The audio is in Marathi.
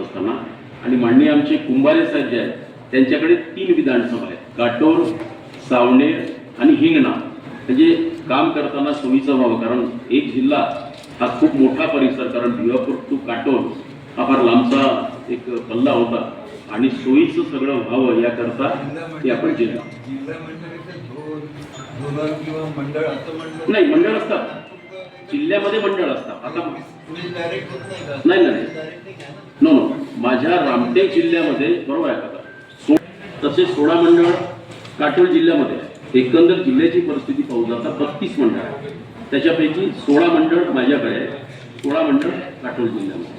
असताना. आणि माननीय आमचे कुंभारे साहेब जे आहेत त्यांच्याकडे तीन विधानसभा आहेत. काटोल सावनेर आणि हिंगणा. म्हणजे काम करताना सोयीचं व्हावं कारण एक जिल्हा हा खूप मोठा परिसर कारण भिवापूर टू काटोल हा फार लांबचा एक पल्ला होता. आणि सोयीचं सगळं व्हावं याकरता ते आपण जिल्हा जिल्हा म्हणजे नाही मंडळ असतात. जिल्ह्यामध्ये मंडळ असतात. आता नाही नाही. नो नो माझ्या रामटेक जिल्ह्यामध्ये बरोबर आहे का? सो तसेच सोळा मंडळ काटोल जिल्ह्यामध्ये. आहे एकंदर जिल्ह्याची परिस्थिती पाहू जाता बत्तीस मंडळ आहे त्याच्यापैकी सोळा मंडळ माझ्याकडे आहे. सोळा मंडळ काटोल जिल्ह्यामध्ये.